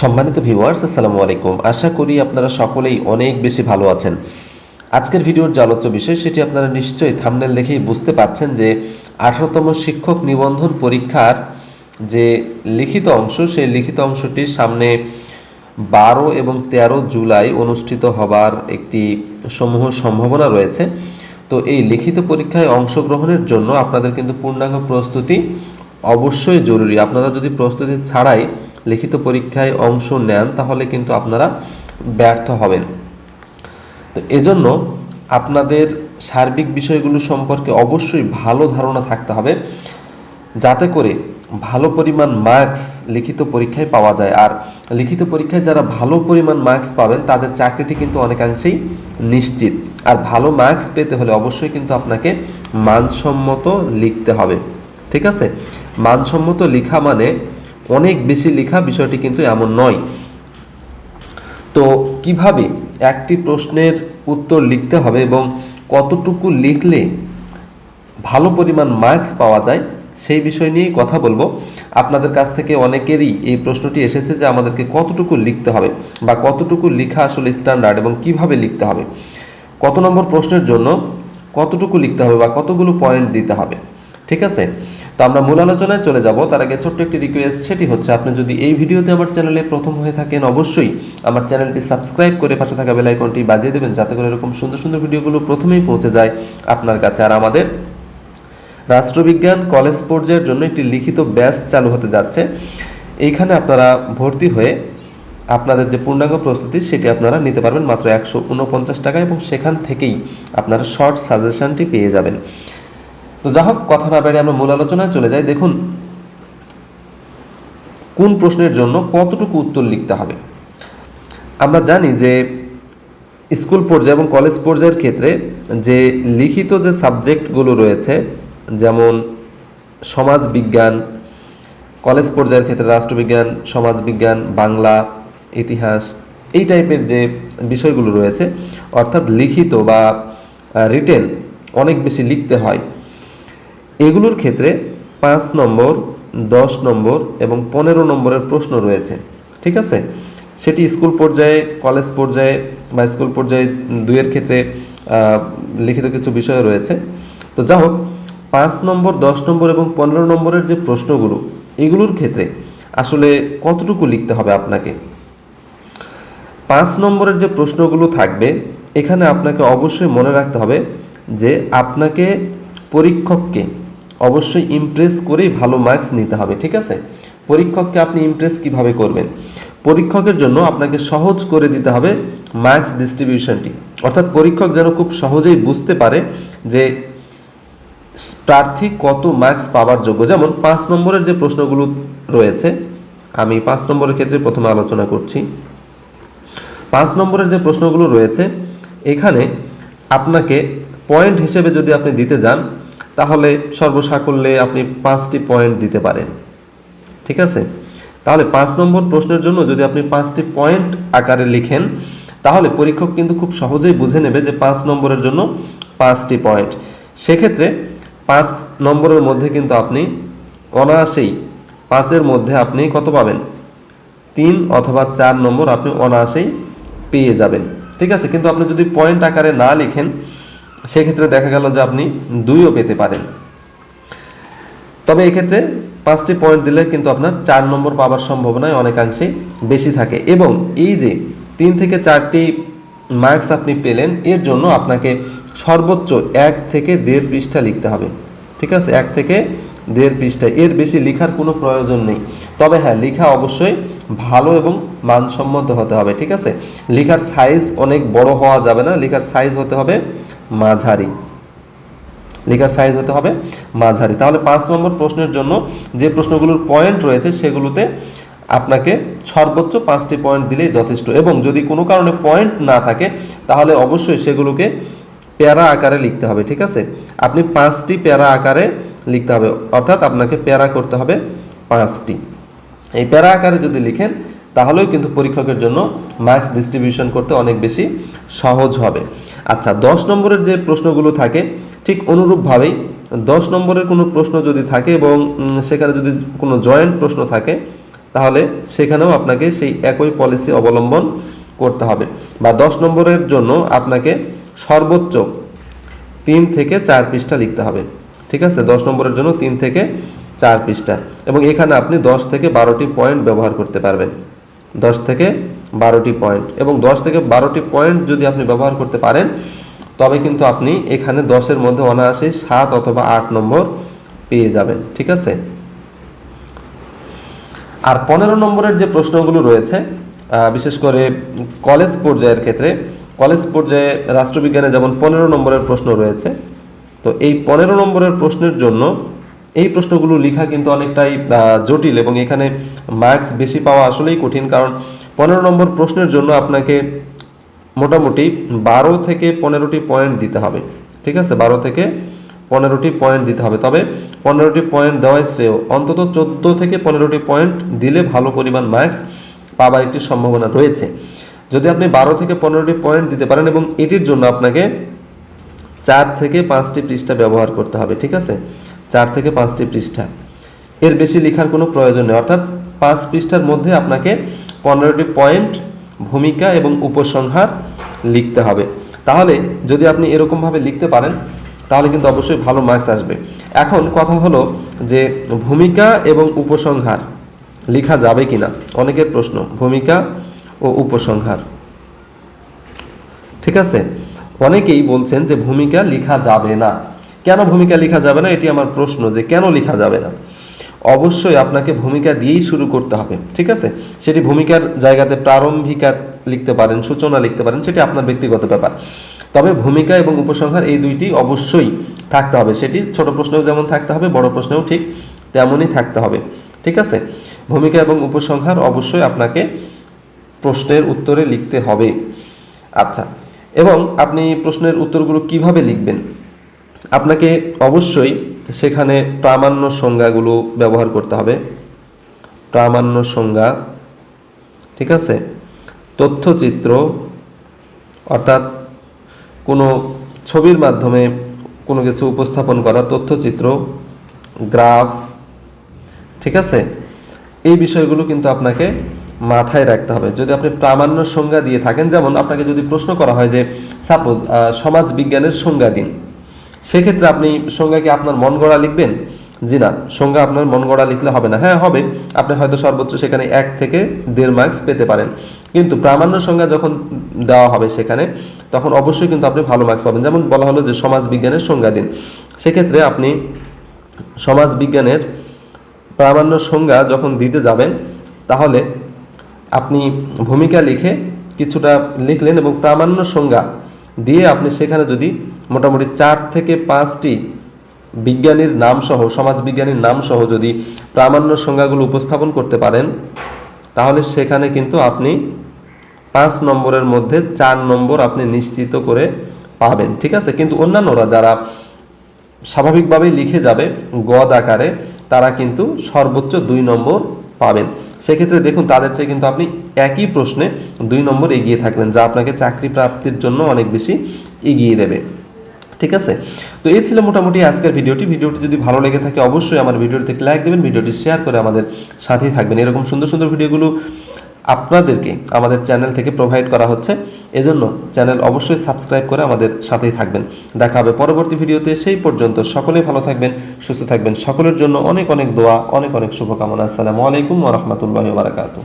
সম্মানিত ভিউয়ার্স আসসালামু আলাইকুম। আশা করি আপনারা সকলেই অনেক বেশি ভালো আছেন। আজকের ভিডিওর যে আলোচ্য বিষয়, সেটি আপনারা নিশ্চয়ই থামনেল দেখেই বুঝতে পারছেন যে আঠারোতম শিক্ষক নিবন্ধন পরীক্ষার যে লিখিত অংশ, সেই লিখিত অংশটির সামনে বারো এবং তেরো জুলাই অনুষ্ঠিত হবার একটি সমূহ সম্ভাবনা রয়েছে। তো এই লিখিত পরীক্ষায় অংশগ্রহণের জন্য আপনাদের কিন্তু পূর্ণাঙ্গ প্রস্তুতি অবশ্যই জরুরি। আপনারা যদি প্রস্তুতি ছাড়াই লিখিত পরীক্ষায় অংশ নেন, তাহলে কিন্তু আপনারা ব্যর্থ হবেন। তো এজন্য আপনাদের সার্বিক বিষয়গুলো সম্পর্কে অবশ্যই ভালো ধারণা থাকতে হবে, যাতে করে ভালো পরিমাণ মার্কস লিখিত পরীক্ষায় পাওয়া যায়। আর লিখিত পরীক্ষায় যারা ভালো পরিমাণ মার্কস পাবেন, তাদের চাকরিটি কিন্তু অনেকাংশেই নিশ্চিত। আর ভালো মার্কস পেতে হলে অবশ্যই কিন্তু আপনাকে মানসম্মত লিখতে হবে। ঠিক আছে? মানসম্মত লেখা মানে অনেক বেশি লেখা বিষয়টি কিন্তু এমন নয়। তো কীভাবে একটি প্রশ্নের উত্তর লিখতে হবে এবং কতটুকু লিখলে ভালো পরিমাণ মার্কস পাওয়া যায়, সেই বিষয় নিয়েই কথা বলব। আপনাদের কাছ থেকে অনেকেরই এই প্রশ্নটি এসেছে যে আমাদেরকে কতটুকু লিখতে হবে বা কতটুকু লেখা আসলে স্ট্যান্ডার্ড এবং কীভাবে লিখতে হবে। কত নম্বর প্রশ্নের জন্য কতটুকু লিখতে হবে বা কতগুলো পয়েন্ট দিতে হবে। ঠিক আছে? তো আমরা মূল আলোচনায় চলে যাব। তার আগে ছোট্ট একটি রিকোয়েস্ট সেটি হচ্ছে আপনি যদি এই ভিডিওতে আমার চ্যানেলে প্রথম হয়ে থাকেন, অবশ্যই আমার চ্যানেলটি সাবস্ক্রাইব করে পাশে থাকা বেল আইকনটি বাজিয়ে দেবেন যাতে করে এরকম সুন্দর সুন্দর ভিডিওগুলো প্রথমেই পৌঁছে যায় আপনার কাছে। আর আমাদের রাষ্ট্রবিজ্ঞান কলেজ পর্যায়ের জন্য একটি লিখিত ব্যাস চালু হতে যাচ্ছে। এইখানে আপনারা ভর্তি হয়ে আপনাদের যে পূর্ণাঙ্গ প্রস্তুতি, সেটি আপনারা নিতে পারবেন মাত্র একশো উনপঞ্চাশ টাকা এবং সেখান থেকেই আপনারা শর্ট সাজেশনটি পেয়ে যাবেন। তো যা হোক, কথা না বেড়ে আমরা মূল আলোচনায় চলে যাই। দেখুন, কোন প্রশ্নের জন্য কতটুকু উত্তর লিখতে হবে? আমরা জানি যে স্কুল পর্যায়ে এবং কলেজ পর্যায়ের ক্ষেত্রে যে লিখিত যে সাবজেক্টগুলো রয়েছে, যেমন সমাজ বিজ্ঞান, কলেজ পর্যায়ের ক্ষেত্রে রাষ্ট্রবিজ্ঞান সমাজবিজ্ঞান বাংলা, ইতিহাস, এই টাইপের যে বিষয়গুলো রয়েছে, অর্থাৎ লিখিত বা রিটেন অনেক বেশি লিখতে হয়। এগুলোর ক্ষেত্রে পাঁচ নম্বর, দশ নম্বর এবং পনেরো নম্বরের প্রশ্ন রয়েছে। ঠিক আছে? সেটি স্কুল পর্যায়ে, কলেজ পর্যায়ে বা স্কুল পর্যায়ে দুইয়ের ক্ষেত্রে লিখিত কিছু বিষয় রয়েছে। তো যা হোক, পাঁচ নম্বর, দশ নম্বর এবং পনেরো নম্বরের যে প্রশ্নগুলো, এগুলোর ক্ষেত্রে আসলে কতটুকু লিখতে হবে আপনাকে? পাঁচ নম্বরের যে প্রশ্নগুলো থাকবে, এখানে আপনাকে অবশ্যই মনে রাখতে হবে যে আপনাকে পরীক্ষককে অবশ্যই ইমপ্রেস করেই ভালো মার্কস নিতে হবে, ঠিক আছে? পরীক্ষককে আপনি ইমপ্রেস কীভাবে করবেন? পরীক্ষকের জন্য আপনাকে সহজ করে দিতে হবে মার্কস ডিস্ট্রিবিউশনটি অর্থাৎ পরীক্ষক যেন খুব সহজেই বুঝতে পারে যে প্রার্থী কত মার্কস পাওয়ার যোগ্য। যেমন পাঁচ নম্বরের যে প্রশ্নগুলো রয়েছে, আমি পাঁচ নম্বরের ক্ষেত্রে প্রথমে আলোচনা করছি। পাঁচ নম্বরের যে প্রশ্নগুলো রয়েছে, এখানে আপনাকে পয়েন্ট হিসেবে যদি আপনি দিতে যান তাহলে সর্বসাকল্যে আপনি পাঁচটি পয়েন্ট দিতে পারেন। ঠিক আছে? তাহলে পাঁচ নম্বর প্রশ্নের জন্য যদি আপনি পাঁচটি পয়েন্ট আকারে লিখেন, তাহলে পরীক্ষক কিন্তু খুব সহজেই বুঝে নেবে যে পাঁচ নম্বরের জন্য পাঁচটি পয়েন্ট সেক্ষেত্রে পাঁচ নম্বরের মধ্যে কিন্তু আপনি অনায়াসেই পাঁচের মধ্যে আপনি কত পাবেন? তিন অথবা চার নম্বর আপনি অনায়াসেই পেয়ে যাবেন। ঠিক আছে? কিন্তু আপনি যদি পয়েন্ট আকারে না লিখেন সেক্ষেত্রে দেখা গেল যে আপনি দুইও পেতে পারেন। তবে এক্ষেত্রে পাঁচটি পয়েন্ট দিলে কিন্তু আপনার চার নম্বর পাওয়ার সম্ভাবনায় অনেকাংশেই বেশি থাকে এবং এই যে তিন থেকে চারটি মার্কস আপনি পেলেন, এর জন্য আপনাকে সর্বোচ্চ এক থেকে দেড় পৃষ্ঠা লিখতে হবে। ঠিক আছে? এক থেকে দেড় পৃষ্ঠা এর বেশি লেখার কোনো প্রয়োজন নেই। তবে হ্যাঁ লেখা অবশ্যই ভালো এবং মানসম্মত হতে হবে। ঠিক আছে? লেখার সাইজ অনেক বড় হওয়া যাবে না। লেখার সাইজ হতে হবে মাঝারি। লেখার সাইজ হতে হবে মাঝারি। তাহলে পাঁচ নম্বর প্রশ্নের জন্য যে প্রশ্নগুলোর পয়েন্ট রয়েছে সেগুলোতে আপনাকে সর্বোচ্চ পাঁচটি পয়েন্ট দিলেই যথেষ্ট। এবং যদি কোনো কারণে পয়েন্ট না থাকে, তাহলে অবশ্যই সেগুলোকে প্যারা আকারে লিখতে হবে, ঠিক আছে? আপনি পাঁচটি প্যারা আকারে লিখতে হবে। অর্থাৎ আপনাকে প্যারা করতে হবে পাঁচটি। এই প্যারা আকারে যদি লিখেন তাহলেও কিন্তু পরীক্ষকের জন্য মার্কস ডিস্ট্রিবিউশন করতে অনেক বেশি সহজ হবে। আচ্ছা দশ নম্বরের যে প্রশ্নগুলো থাকে, ঠিক অনুরূপভাবেই দশ নম্বরের কোনো প্রশ্ন যদি থাকে এবং সেখানে যদি কোনো জয়েন্ট প্রশ্ন থাকে, তাহলে সেখানেও আপনাকে সেই একই পলিসি অবলম্বন করতে হবে। বা দশ নম্বরের জন্য আপনাকে সর্বোচ্চ তিন থেকে চার পৃষ্ঠা লিখতে হবে। ঠিক আছে? দশ নম্বরের জন্য তিন থেকে চার পৃষ্ঠা। এবং এখানে আপনি দশ থেকে বারোটি পয়েন্ট ব্যবহার করতে পারবেন। দশ থেকে বারোটি পয়েন্ট এবং দশ থেকে বারোটি পয়েন্ট যদি আপনি ব্যবহার করতে পারেন, তবে কিন্তু আপনি এখানে দশের মধ্যে অনায়াসেই সাত অথবা আট নম্বর পেয়ে যাবেন, ঠিক আছে? আর পনেরো নম্বরের যে প্রশ্নগুলো রয়েছে বিশেষ করে কলেজ পর্যায়ের ক্ষেত্রে কলেজ পর্যায়ে রাষ্ট্রবিজ্ঞানে যেমন পনেরো নম্বরের প্রশ্ন রয়েছে, তো এই পনেরো নম্বরের প্রশ্নের জন্য এই প্রশ্নগুলো লেখা কিন্তু অনেকটাই জটিল এবং এখানে মার্কস বেশি পাওয়া আসলেই কঠিন। কারণ পনেরো নম্বর প্রশ্নের জন্য আপনাকে মোটামুটি বারো থেকে পনেরোটি পয়েন্ট দিতে হবে। ঠিক আছে? বারো থেকে পনেরোটি পয়েন্ট দিতে হবে। তবে পনেরোটি পয়েন্ট দেওয়াই শ্রেয়। অন্তত চোদ্দ থেকে পনেরোটি পয়েন্ট দিলে ভালো পরিমাণ মার্কস পাবার একটি সম্ভাবনা রয়েছে। যদি আপনি বারো থেকে পনেরোটি পয়েন্ট দিতে পারেন এবং এটির জন্য আপনাকে চার থেকে পাঁচটি পৃষ্ঠা ব্যবহার করতে হবে। ঠিক আছে? চার থেকে পাঁচটি পৃষ্ঠা। এর বেশি লেখার কোনো প্রয়োজন নেই। অর্থাৎ পাঁচ পৃষ্ঠার মধ্যে আপনাকে পনেরোটি পয়েন্ট, ভূমিকা এবং উপসংহার লিখতে হবে। তাহলে যদি আপনি এরকমভাবে লিখতে পারেন, তাহলে কিন্তু অবশ্যই ভালো মার্কস আসবে। এখন কথা হলো যে ভূমিকা এবং উপসংহার লেখা যাবে কিনা? অনেকের প্রশ্ন, ভূমিকা ও উপসংহার। ঠিক আছে? অনেকেই বলছেন যে ভূমিকা লেখা যাবে না। কেন ভূমিকা লেখা যাবে না? এটি আমার প্রশ্ন যে কেন লেখা যাবে না? অবশ্যই আপনাকে ভূমিকা দিয়েই শুরু করতে হবে, ঠিক আছে? সেটি ভূমিকার জায়গাতে প্রারম্ভিকা লিখতে পারেন, সূচনা লিখতে পারেন, সেটি আপনার ব্যক্তিগত ব্যাপার। তবে ভূমিকা এবং উপসংহার এই দুইটি অবশ্যই থাকতে হবে। সেটি ছোট প্রশ্নেও যেমন থাকতে হবে, বড় প্রশ্নেও ঠিক তেমনই থাকতে হবে, ঠিক আছে? ভূমিকা এবং উপসংহার অবশ্যই আপনাকে প্রশ্নের উত্তরে লিখতে হবে। আচ্ছা এবং আপনি প্রশ্নের উত্তরগুলো কীভাবে লিখবেন? আপনাকে অবশ্যই সেখানে প্রামাণ্য সংজ্ঞাগুলো ব্যবহার করতে হবে। প্রামাণ্য সংজ্ঞা, ঠিক আছে? তথ্যচিত্র, অর্থাৎ কোনো ছবির মাধ্যমে কোনো কিছু উপস্থাপন করা তথ্যচিত্র, গ্রাফ, ঠিক আছে? এই বিষয়গুলো কিন্তু আপনাকে মাথায় রাখতে হবে। যদি আপনি প্রামাণ্য সংজ্ঞা দিয়ে থাকেন, যেমন আপনাকে যদি প্রশ্ন করা হয় যে, সাপোজ সমাজ বিজ্ঞানের সংজ্ঞা দিন। সেক্ষেত্রে আপনি সংজ্ঞা কি আপনার মন গড়া লিখবেন। জি না, সংজ্ঞা আপনার মন গড়া লিখলে হবে না। হ্যাঁ হবে। আপনি হয়তো সর্বোচ্চ সেখানে এক থেকে দেড় মার্কস পেতে পারেন। কিন্তু প্রামাণ্য সংজ্ঞা যখন দেওয়া হবে সেখানে, তখন অবশ্যই কিন্তু আপনি ভালো মার্কস পাবেন। যেমন বলা হলো যে সমাজ বিজ্ঞানের সংজ্ঞা দিন। সেক্ষেত্রে আপনি সমাজ বিজ্ঞানের প্রামাণ্য সংজ্ঞা যখন দিতে যাবেন, তাহলে আপনি ভূমিকা লিখে কিছুটা লিখলেন এবং প্রামাণ্য সংজ্ঞা দিয়ে আপনি সেখানে যদি মোটামুটি চার থেকে পাঁচটি বিজ্ঞানীর নাম সহ, সমাজ বিজ্ঞানীর নাম সহ যদি প্রামাণ্য সংজ্ঞাগুলো উপস্থাপন করতে পারেন, তাহলে সেখানে কিন্তু আপনি পাঁচ নম্বরের মধ্যে চার নম্বর আপনি নিশ্চিত করে পাবেন, ঠিক আছে? কিন্তু অন্যান্যরা যারা স্বাভাবিকভাবেই লিখে যাবে গদ আকারে, তারা কিন্তু সর্বোচ্চ দুই নম্বর পাবেন। সেক্ষেত্রে দেখুন, তাদের চেয়ে কিন্তু আপনি একই প্রশ্নে দুই নম্বর এগিয়ে থাকলেন, যা আপনাকে চাকরি প্রাপ্তির জন্য অনেক বেশি এগিয়ে দেবে। ঠিক আছে? তো এই ছিল মোটামুটি আজকের ভিডিওটি। ভিডিওটি যদি ভালো লেগে থাকে, অবশ্যই আমার ভিডিওটিতে লাইক দেবেন, ভিডিওটি শেয়ার করে আমাদের সাথেই থাকবেন। এরকম সুন্দর সুন্দর ভিডিওগুলো আপনাদেরকে আমাদের চ্যানেল থেকে প্রোভাইড করা হচ্ছে। এজন্য চ্যানেল অবশ্যই সাবস্ক্রাইব করে আমাদের সাথেই থাকবেন। দেখা হবে পরবর্তী ভিডিওতে। সেই পর্যন্ত সকলে ভালো থাকবেন, সুস্থ থাকবেন। সকলের জন্য অনেক অনেক দোয়া, অনেক অনেক শুভকামনা। আসসালামু আলাইকুম ওরহমতুল্লাহ বারাকাতু